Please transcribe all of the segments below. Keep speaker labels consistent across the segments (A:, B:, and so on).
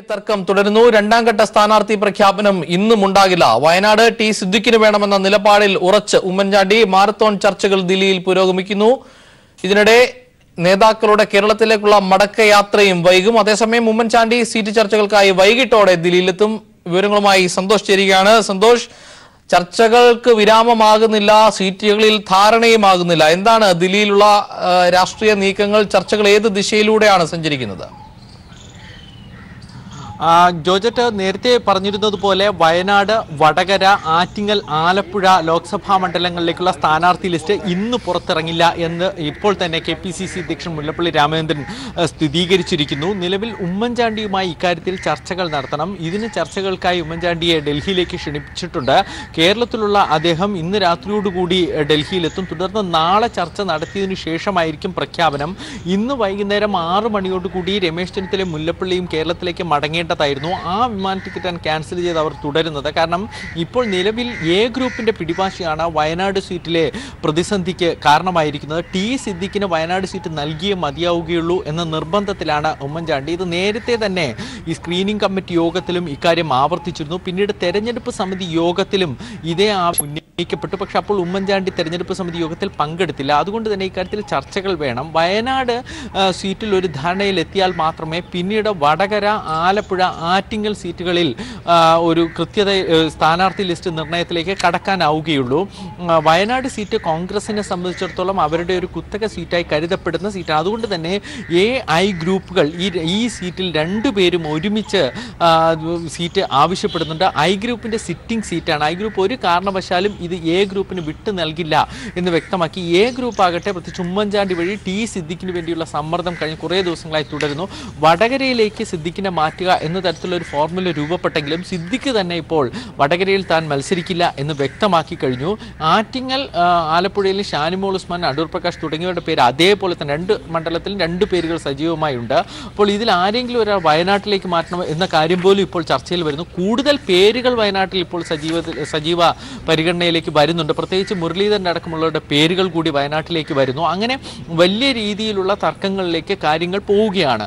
A: തർക്കം തുടരുന്നു. രണ്ടാം ഘട്ട സ്ഥാനാർത്ഥി പ്രഖ്യാപനം ഇന്നും ഉണ്ടാകില്ല. വയനാട് ടി സിദ്ദിഖിന് വേണമെന്ന നിലപാടിൽ ഉറച്ച് ഉമ്മൻചാണ്ടി മാരത്തോൺ ചർച്ചകൾ ദില്ലിയിൽ പുരോഗമിക്കുന്നു. ഇതിനിടെ നേതാക്കളുടെ കേരളത്തിലേക്കുള്ള മടക്കയാത്രയും വൈകും. അതേസമയം ഉമ്മൻചാണ്ടി സീറ്റ് ചർച്ചകൾക്കായി വൈകിട്ടോടെ ദില്ലിയിലെത്തും. വിവരങ്ങളുമായി സന്തോഷ് ചേരുകയാണ്. സന്തോഷ് ചർച്ചകൾക്ക് വിരാമമാകുന്നില്ല സീറ്റുകളിൽ ധാരണയുമാകുന്നില്ല. എന്താണ് ദില്ലിയിലുള്ള രാഷ്ട്രീയ നീക്കങ്ങൾ? ചർച്ചകൾ ഏത് ദിശയിലൂടെയാണ് സഞ്ചരിക്കുന്നത്?
B: ആ, ജോർജറ്റ് നേരത്തെ പറഞ്ഞിരുന്നത് പോലെ വയനാട് വടകര ആറ്റിങ്ങൽ ആലപ്പുഴ ലോക്സഭാ മണ്ഡലങ്ങളിലേക്കുള്ള സ്ഥാനാർത്ഥി ലിസ്റ്റ് ഇന്ന് പുറത്തിറങ്ങില്ല എന്ന് ഇപ്പോൾ തന്നെ കെ പി സി സി അധ്യക്ഷൻ മുല്ലപ്പള്ളി രാമചന്ദ്രൻ സ്ഥിരീകരിച്ചിരിക്കുന്നു. നിലവിൽ ഉമ്മൻചാണ്ടിയുമായി ഇക്കാര്യത്തിൽ ചർച്ചകൾ നടത്തണം. ഇതിന് ചർച്ചകൾക്കായി ഉമ്മൻചാണ്ടിയെ ഡൽഹിയിലേക്ക് ക്ഷണിച്ചിട്ടുണ്ട്. കേരളത്തിലുള്ള അദ്ദേഹം ഇന്ന് രാത്രിയോടുകൂടി ഡൽഹിയിലെത്തും. തുടർന്ന് നാളെ ചർച്ച നടത്തിയതിനു ശേഷമായിരിക്കും പ്രഖ്യാപനം. ഇന്ന് വൈകുന്നേരം ആറ് മണിയോടുകൂടി രമേശ് ചെന്നിത്തലയും മുല്ലപ്പള്ളിയും കേരളത്തിലേക്ക് മടങ്ങേണ്ടതായിരുന്നു ആ വിമാന ടിക്കറ്റ് ക്യാൻസൽ ചെയ്ത് അവർ തുടരുന്നത്. കാരണം ഇപ്പോൾ നിലവിൽ എ ഗ്രൂപ്പിന്റെ പിടിവാശിയാണ് വയനാട് സീറ്റിലെ പ്രതിസന്ധിക്ക് കാരണമായിരിക്കുന്നത്. ടി സിദ്ദിഖിന് വയനാട് സീറ്റ് നൽകിയേ മതിയാവുകയുള്ളൂ എന്ന നിർബന്ധത്തിലാണ് ഉമ്മൻചാണ്ടി. ഇത് നേരത്തെ തന്നെ ഈ സ്ക്രീനിംഗ് കമ്മിറ്റി യോഗത്തിലും ഇക്കാര്യം ആവർത്തിച്ചിരുന്നു. പിന്നീട് തെരഞ്ഞെടുപ്പ് സമിതി യോഗത്തിലും ഇതേ ആവശ്യം ഉന്നയിക്കപ്പെട്ടു പക്ഷെ അപ്പോൾ ഉമ്മൻചാണ്ടി തെരഞ്ഞെടുപ്പ് സമിതി യോഗത്തിൽ പങ്കെടുത്തില്ല. അതുകൊണ്ട് തന്നെ ഇക്കാര്യത്തിൽ ചർച്ചകൾ വേണം. വയനാട് സീറ്റിൽ ഒരു ധാരണയിൽ എത്തിയാൽ മാത്രമേ പിന്നീട് വടകര ആലപ്പുഴ ആറ്റിങ്ങൽ സീറ്റുകളിൽ ഒരു കൃത്യത സ്ഥാനാർത്ഥി ലിസ്റ്റ് നിർണയത്തിലേക്ക് കടക്കാനാവുകയുള്ളൂ. വയനാട് സീറ്റ് കോൺഗ്രസിനെ സംബന്ധിച്ചിടത്തോളം അവരുടെ ഒരു കുത്തക സീറ്റായി കരുതപ്പെടുന്ന സീറ്റാണ്. അതുകൊണ്ട് തന്നെ എ ഐ ഗ്രൂപ്പുകൾ ഈ ഈ സീറ്റിൽ രണ്ടുപേരും ഒരുമിച്ച് സീറ്റ് ആവശ്യപ്പെടുന്നുണ്ട്. ഐ ഗ്രൂപ്പിന്റെ സിറ്റിംഗ് സീറ്റാണ്. ഐ ഗ്രൂപ്പ് ഒരു കാരണവശാലും ഇത് എ ഗ്രൂപ്പിന് വിട്ടു നൽകില്ല എന്ന് വ്യക്തമാക്കി. എ ഗ്രൂപ്പ് ആകട്ടെ പ്രത്യേകിച്ച് ഉമ്മൻചാണ്ടി വഴി ടി സിദ്ദിഖിന് വേണ്ടിയുള്ള സമ്മർദ്ദം കഴിഞ്ഞ കുറേ ദിവസങ്ങളായി തുടരുന്നു. വടകരയിലേക്ക് സിദ്ദിഖിനെ മാറ്റുക എന്ന തരത്തിലുള്ള ഒരു ഫോർമുല രൂപപ്പെട്ടെങ്കിലും സിദ്ദിഖ് തന്നെ ഇപ്പോൾ വടകരയിൽ താൻ മത്സരിക്കില്ല എന്ന് വ്യക്തമാക്കി കഴിഞ്ഞു. ആറ്റിങ്ങൽ ആലപ്പുഴയിൽ ഷാനിമോൾ ഉസ്മാൻ അടൂർ പ്രകാശ് തുടങ്ങിയവരുടെ പേര് അതേപോലെ തന്നെ രണ്ട് മണ്ഡലത്തിൽ രണ്ട് പേരുകൾ സജീവമായി ഉണ്ട് അപ്പോൾ ഇതിൽ ആരെങ്കിലും ഒരാൾ വയനാട്ടിലേക്ക് മാറ്റണം എന്ന കാര്യം പോലും ഇപ്പോൾ ചർച്ചയിൽ വരുന്നു. കൂടുതൽ പേരുകൾ വയനാട്ടിൽ ഇപ്പോൾ സജീവ സജീവ പരിഗണനയിലേക്ക് വരുന്നുണ്ട്. പ്രത്യേകിച്ച് മുരളീധരൻ അടക്കമുള്ളവരുടെ പേരുകൾ കൂടി വയനാട്ടിലേക്ക് വരുന്നു. അങ്ങനെ വലിയ രീതിയിലുള്ള തർക്കങ്ങളിലേക്ക് കാര്യങ്ങൾ പോവുകയാണ്.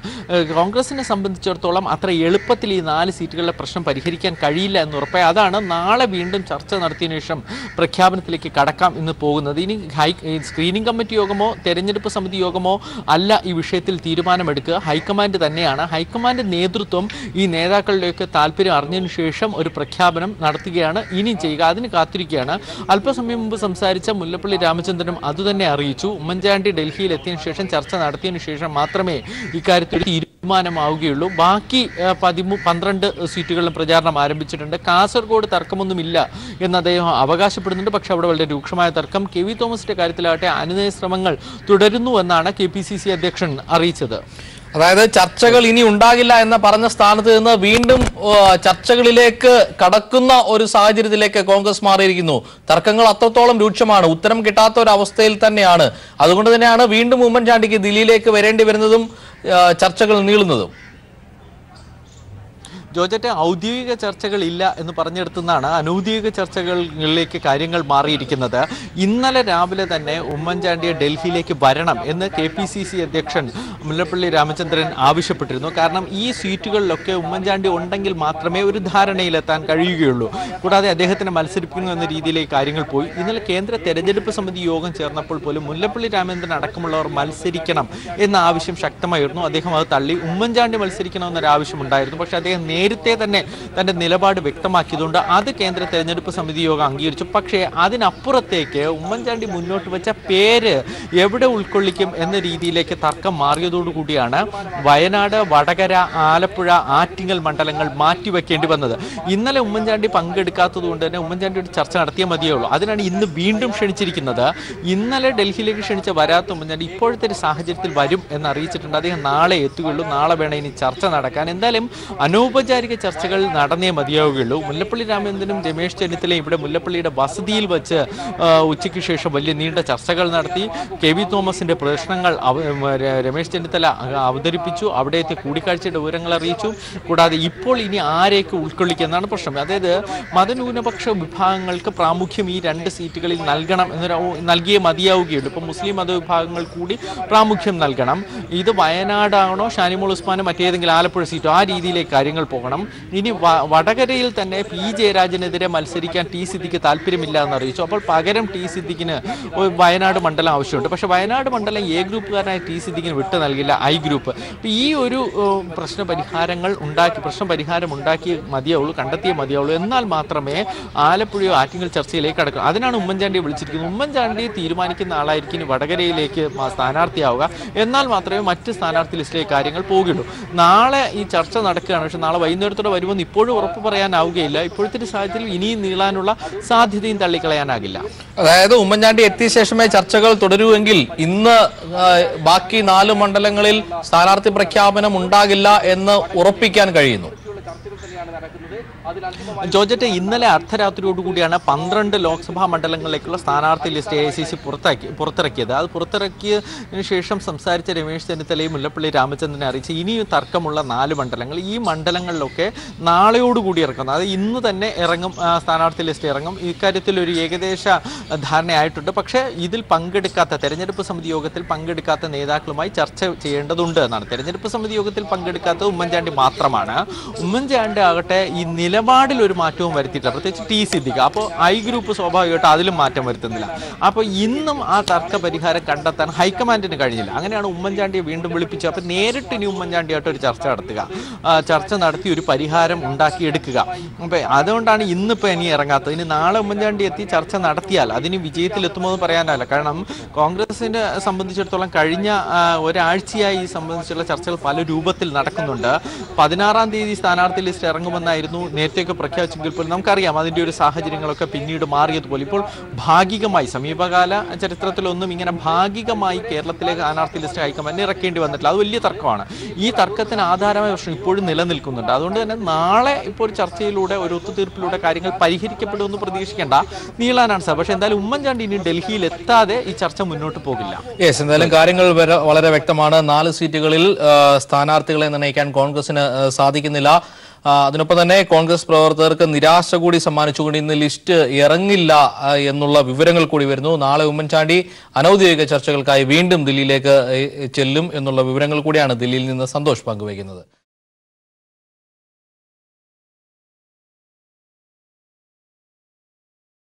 B: കോൺഗ്രസിനെ സംബന്ധിച്ചിടത്തോളം അത്ര എളുപ്പത്തിൽ ഈ നാല് സീറ്റുകളിലെ പ്രശ്നം പരിഹരിക്കാൻ കഴിയില്ല എന്ന് ഉറപ്പായി അതാണ് നാളെ വീണ്ടും ചർച്ച നടത്തിയതിനു ശേഷം പ്രഖ്യാപനത്തിലേക്ക് കടക്കാം എന്ന് പോകുന്നത്. ഇനി ഹൈ സ്ക്രീനിംഗ് കമ്മിറ്റി യോഗമോ തെരഞ്ഞെടുപ്പ് സമിതി യോഗമോ അല്ല ഈ വിഷയത്തിൽ തീരുമാനമെടുക്കുക. ഹൈക്കമാൻഡ് തന്നെയാണ്. ഹൈക്കമാൻഡ് നേതൃത്വം ഈ നേതാക്കളുടെയൊക്കെ താല്പര്യം അറിഞ്ഞതിനു ശേഷം ഒരു പ്രഖ്യാപനം നടത്തുകയാണ്. ഇനിയും ചെയ്യുക. അതിന് കാത്തിരിക്കുകയാണ് അല്പസമയം മുമ്പ് സംസാരിച്ച മുല്ലപ്പള്ളി രാമചന്ദ്രനും അതുതന്നെ അറിയിച്ചു. ഉമ്മൻചാണ്ടി ഡൽഹിയിൽ എത്തിയതിനു ശേഷം ചർച്ച നടത്തിയതിനു ശേഷം മാത്രമേ ഇക്കാര്യത്തിൽ തീരുമാനമാവുകയുള്ളൂ. ബാക്കി പതിമൂ പന്ത്രണ്ട് സീറ്റുകളിലും പ്രചാരണം ആരംഭിച്ചിട്ടുണ്ട്. കാസർഗോഡ് തർക്കമൊന്നുമില്ല എന്ന് അദ്ദേഹം അവകാശപ്പെടുന്നുണ്ട്. പക്ഷെ അവിടെ വളരെ രൂക്ഷമായ തർക്കം. കെ വി തോമസിന്റെ കാര്യത്തിലാകട്ടെ അനുനയ ശ്രമങ്ങൾ തുടരുന്നു എന്നാണ് കെ പി സി സി അധ്യക്ഷൻ അറിയിച്ചത്.
A: അതായത് ചർച്ചകൾ ഇനി ഉണ്ടാകില്ല എന്ന പറഞ്ഞ സ്ഥാനത്ത് നിന്ന് വീണ്ടും ചർച്ചകളിലേക്ക് കടക്കുന്ന ഒരു സാഹചര്യത്തിലേക്ക് കോൺഗ്രസ് മാറിയിരിക്കുന്നു. തർക്കങ്ങൾ അത്രത്തോളം രൂക്ഷമാണ്. ഉത്തരം കിട്ടാത്ത ഒരു അവസ്ഥയിൽ തന്നെയാണ്. അതുകൊണ്ട് തന്നെയാണ് വീണ്ടും ഉമ്മൻചാണ്ടിക്ക് ദില്ലിയിലേക്ക് വരേണ്ടി വരുന്നതും ചർച്ചകൾ നീളുന്നതും.
B: ജോജറ്റ് ഔദ്യോഗിക ചർച്ചകൾ ഇല്ല എന്ന് പറഞ്ഞെടുത്തുനിന്നാണ് അനൗദ്യോഗിക ചർച്ചകളിലേക്ക് കാര്യങ്ങൾ മാറിയിരിക്കുന്നത്. ഇന്നലെ രാവിലെ തന്നെ ഉമ്മൻചാണ്ടിയെ ഡൽഹിയിലേക്ക് വരണം എന്ന് കെ പി സി സി അധ്യക്ഷൻ മുല്ലപ്പള്ളി രാമചന്ദ്രൻ ആവശ്യപ്പെട്ടിരുന്നു. കാരണം ഈ സീറ്റുകളിലൊക്കെ ഉമ്മൻചാണ്ടി ഉണ്ടെങ്കിൽ മാത്രമേ ഒരു ധാരണയിലെത്താൻ കഴിയുകയുള്ളൂ. കൂടാതെ അദ്ദേഹത്തിന് മത്സരിപ്പിക്കുന്നു എന്ന രീതിയിലേക്ക് കാര്യങ്ങൾ പോയി. ഇന്നലെ കേന്ദ്ര തെരഞ്ഞെടുപ്പ് സമിതി യോഗം ചേർന്നപ്പോൾ പോലും മുല്ലപ്പള്ളി രാമചന്ദ്രൻ അടക്കമുള്ളവർ മത്സരിക്കണം എന്ന ആവശ്യം ശക്തമായിരുന്നു. അദ്ദേഹം അത് തള്ളി. ഉമ്മൻചാണ്ടി മത്സരിക്കണമെന്നൊരു ആവശ്യമുണ്ടായിരുന്നു പക്ഷേ അദ്ദേഹം നേരത്തെ തന്നെ തന്റെ നിലപാട് വ്യക്തമാക്കിയതുകൊണ്ട് അത് കേന്ദ്ര തെരഞ്ഞെടുപ്പ് സമിതി യോഗം അംഗീകരിച്ചു. പക്ഷേ അതിനപ്പുറത്തേക്ക് ഉമ്മൻചാണ്ടി മുന്നോട്ട് വെച്ച പേര് എവിടെ ഉൾക്കൊള്ളിക്കും എന്ന രീതിയിലേക്ക് തർക്കം മാറിയതോടുകൂടിയാണ് വയനാട് വടകര ആലപ്പുഴ ആറ്റിങ്ങൽ മണ്ഡലങ്ങൾ മാറ്റിവെക്കേണ്ടി വന്നത്. ഇന്നലെ ഉമ്മൻചാണ്ടി പങ്കെടുക്കാത്തത് കൊണ്ട് തന്നെ ഉമ്മൻചാണ്ടി ഒരു ചർച്ച നടത്തിയാൽ മതിയേ ഉള്ളൂ. അതിനാണ് ഇന്ന് വീണ്ടും ക്ഷണിച്ചിരിക്കുന്നത്. ഇന്നലെ ഡൽഹിയിലേക്ക് ക്ഷണിച്ച വരാത്ത ഉമ്മൻചാണ്ടി ഇപ്പോഴത്തെ ഒരു സാഹചര്യത്തിൽ വരും എന്ന് അറിയിച്ചിട്ടുണ്ട് അദ്ദേഹം നാളെ എത്തുകയുള്ളൂ. നാളെ വേണം ഇനി ചർച്ച നടക്കാൻ. എന്തായാലും അനൗപചാരിക ഔപചാരിക ചർച്ചകൾ നടന്നേ മതിയാവുകയുള്ളൂ. മുല്ലപ്പള്ളി രാമചന്ദ്രനും രമേശ് ചെന്നിത്തലയും ഇവിടെ മുല്ലപ്പള്ളിയുടെ വസതിയിൽ വെച്ച് ഉച്ചയ്ക്ക് ശേഷം വലിയ നീണ്ട ചർച്ചകൾ നടത്തി. കെ വി തോമസിന്റെ പ്രശ്നങ്ങൾ രമേശ് ചെന്നിത്തല അവതരിപ്പിച്ചു. അവിടെ എത്തി കൂടിക്കാഴ്ചയുടെ വിവരങ്ങൾ അറിയിച്ചു. കൂടാതെ ഇപ്പോൾ ഇനി ആരെയൊക്കെ ഉൾക്കൊള്ളിക്കുന്നതാണ് പ്രശ്നം. അതായത് മതന്യൂനപക്ഷ വിഭാഗങ്ങൾക്ക് പ്രാമുഖ്യം ഈ രണ്ട് സീറ്റുകളിൽ നൽകണം എന്നൊരു നൽകിയേ മതിയാവുകയുള്ളൂ. ഇപ്പം മുസ്ലിം മതവിഭാഗങ്ങൾ കൂടി പ്രാമുഖ്യം നൽകണം. ഇത് വയനാടാണോ ഷാനിമോൾ ഉസ്മാനോ മറ്റേതെങ്കിലും ആലപ്പുഴ സീറ്റോ ആ രീതിയിലേക്ക് കാര്യങ്ങൾ പോകണം. ഇനി വടകരയിൽ തന്നെ പി ജയരാജനെതിരെ മത്സരിക്കാൻ ടി സിദ്ദിഖ് താല്പര്യമില്ല എന്ന് അറിയിച്ചു. അപ്പോൾ പകരം ടി സിദ്ദിഖിന് വയനാട് മണ്ഡലം ആവശ്യമുണ്ട്. പക്ഷേ വയനാട് മണ്ഡലം എ ഗ്രൂപ്പുകാരനായ ടി സിദ്ദിഖിന് വിട്ടു നൽകില്ല ഐ ഗ്രൂപ്പ്. അപ്പോൾ ഈ ഒരു പ്രശ്ന പരിഹാരങ്ങൾ ഉണ്ടാക്കി പ്രശ്ന പരിഹാരം ഉണ്ടാക്കി മതിയാവുള്ളൂ കണ്ടെത്തിയേ മതിയാവുള്ളൂ എന്നാൽ മാത്രമേ ആലപ്പുഴയോ ആറ്റിങ്ങൽ ചർച്ചയിലേക്ക് കടക്കൂ. അതിനാണ് ഉമ്മൻചാണ്ടിയെ വിളിച്ചിരിക്കുന്നത്. ഉമ്മൻചാണ്ടി തീരുമാനിക്കുന്ന ആളായിരിക്കും വടകരയിലേക്ക് സ്ഥാനാർത്ഥിയാവുക. എന്നാൽ മാത്രമേ മറ്റ് സ്ഥാനാർത്ഥി ലിസ്റ്റിലേക്ക് കാര്യങ്ങൾ പോകുള്ളൂ നാളെ ഈ ചർച്ച നടക്കുകയാണ്. പക്ഷേ നാളെ വൈകുന്നേരത്തോടെ വരുമെന്ന് ഇപ്പോഴും ഉറപ്പ് പറയാനാവുകയില്ല. ഇപ്പോഴത്തെ സാഹചര്യത്തിൽ ഇനിയും നീളാനുള്ള സാധ്യതയും തള്ളിക്കളയാനാകില്ല.
A: അതായത് ഉമ്മൻചാണ്ടി എത്തിയ ശേഷമേ ചർച്ചകൾ തുടരുമെങ്കിൽ ഇന്ന് ബാക്കി നാല് മണ്ഡലങ്ങളിൽ സ്ഥാനാർത്ഥി പ്രഖ്യാപനം ഉണ്ടാകില്ല എന്ന് ഉറപ്പിക്കാൻ കഴിയുന്നു.
B: ജോർജറ്റ് ഇന്നലെ അർദ്ധരാത്രിയോടുകൂടിയാണ് പന്ത്രണ്ട് ലോക്സഭാ മണ്ഡലങ്ങളിലേക്കുള്ള സ്ഥാനാർത്ഥി list A I C C പുറത്താക്കി പുറത്തിറക്കിയത്. അത് പുറത്തിറക്കിയതിനു ശേഷം സംസാരിച്ച രമേശ് ചെന്നിത്തലയും മുല്ലപ്പള്ളി രാമചന്ദ്രനെ അറിയിച്ച് ഇനിയും തർക്കമുള്ള നാല് മണ്ഡലങ്ങൾ. ഈ മണ്ഡലങ്ങളിലൊക്കെ നാളെയോടുകൂടി ഇറക്കുന്നത് അത് ഇന്ന് തന്നെ ഇറങ്ങും സ്ഥാനാർത്ഥി ലിസ്റ്റ് ഇറങ്ങും. ഇക്കാര്യത്തിൽ ഒരു ഏകദേശ ധാരണയായിട്ടുണ്ട്. പക്ഷേ ഇതിൽ പങ്കെടുക്കാത്ത തെരഞ്ഞെടുപ്പ് സമിതി യോഗത്തിൽ പങ്കെടുക്കാത്ത നേതാക്കളുമായി ചർച്ച ചെയ്യേണ്ടതുണ്ട് എന്നാണ്. തെരഞ്ഞെടുപ്പ് സമിതി യോഗത്തിൽ പങ്കെടുക്കാത്തത് ഉമ്മൻചാണ്ടി മാത്രമാണ്. ഉമ്മൻചാണ്ടി ആകട്ടെ ഈ നിലപാടിൽ ഒരു മാറ്റവും വരുത്തിയിട്ടില്ല. പ്രത്യേകിച്ച് ടി സിദ്ദിഖ്. അപ്പോൾ ഐ ഗ്രൂപ്പ് സ്വാഭാവികമായിട്ട് അതിലും മാറ്റം വരുത്തുന്നില്ല. അപ്പോൾ ഇന്നും ആ തർക്ക പരിഹാരം കണ്ടെത്താൻ ഹൈക്കമാൻഡിന് കഴിഞ്ഞില്ല. അങ്ങനെയാണ് ഉമ്മൻചാണ്ടിയെ വീണ്ടും വിളിപ്പിച്ചത്. അപ്പോൾ നേരിട്ട് ഇനി ഉമ്മൻചാണ്ടിയായിട്ട് ഒരു ചർച്ച നടത്തുക. ചർച്ച നടത്തി ഒരു പരിഹാരം ഉണ്ടാക്കിയെടുക്കുക. അപ്പോൾ അതുകൊണ്ടാണ് ഇന്നിപ്പോൾ ഇനി ഇറങ്ങാത്തത്. ഇനി നാളെ ഉമ്മൻചാണ്ടി എത്തി ചർച്ച നടത്തിയാൽ അതിന് വിജയത്തിലെത്തുമോ എന്ന് പറയാനല്ല. കാരണം കോൺഗ്രസിനെ സംബന്ധിച്ചിടത്തോളം കഴിഞ്ഞ ഒരാഴ്ചയായി ഈ സംബന്ധിച്ചുള്ള ചർച്ചകൾ പല രൂപത്തിൽ നടക്കുന്നുണ്ട്. പതിനാറാം തീയതി സ്ഥാനാർത്ഥി ലിസ്റ്റ് ഇറങ്ങുമെന്നായിരുന്നു നേരത്തെയൊക്കെ പ്രഖ്യാപിച്ചെങ്കിൽ പോലും നമുക്കറിയാം അതിന്റെ ഒരു സാഹചര്യങ്ങളൊക്കെ പിന്നീട് മാറിയതുപോലെ. ഇപ്പോൾ ഭാഗികമായി സമീപകാല ചരിത്രത്തിലൊന്നും ഇങ്ങനെ ഭാഗികമായി കേരളത്തിലെ സ്ഥാനാർത്ഥി ലിസ്റ്റ് ഹൈക്കമാൻഡിന് ഇറക്കേണ്ടി വന്നിട്ടില്ല. അത് വലിയ തർക്കമാണ്. ഈ തർക്കത്തിന് ആധാരമായ പ്രശ്നം ഇപ്പോഴും നിലനിൽക്കുന്നുണ്ട്. അതുകൊണ്ട് തന്നെ നാളെ ഇപ്പോൾ ഒരു ചർച്ചയിലൂടെ ഒരു ഒത്തുതീർപ്പിലൂടെ കാര്യങ്ങൾ പരിഹരിക്കപ്പെടുമെന്ന് പ്രതീക്ഷിക്കേണ്ട നീളാനാണ് സാർ. പക്ഷേ എന്തായാലും ഉമ്മൻചാണ്ടി ഇനി ഡൽഹിയിൽ എത്താതെ ഈ ചർച്ച മുന്നോട്ട് പോകില്ല.
A: യെസ് എന്തായാലും കാര്യങ്ങൾ വളരെ വ്യക്തമാണ്. നാല് സീറ്റുകളിൽ സ്ഥാനാർത്ഥികളെ നിർണയിക്കാൻ കോൺഗ്രസിന് സാധിക്കുന്നില്ല. അതിനൊപ്പം തന്നെ കോൺഗ്രസ് പ്രവർത്തകർക്ക് നിരാശ കൂടി സമ്മാനിച്ചുകൊണ്ട് ഇന്ന് ലിസ്റ്റ് ഇറങ്ങില്ല എന്നുള്ള വിവരങ്ങൾ കൂടി വരുന്നു. നാളെ ഉമ്മൻചാണ്ടി അനൌദ്യോഗിക ചർച്ചകൾക്കായി വീണ്ടും ദില്ലിയിലേക്ക് ചെല്ലും എന്നുള്ള വിവരങ്ങൾ കൂടിയാണ് ദില്ലിയിൽ നിന്ന് സന്തോഷ് പങ്കുവയ്ക്കുന്നത്.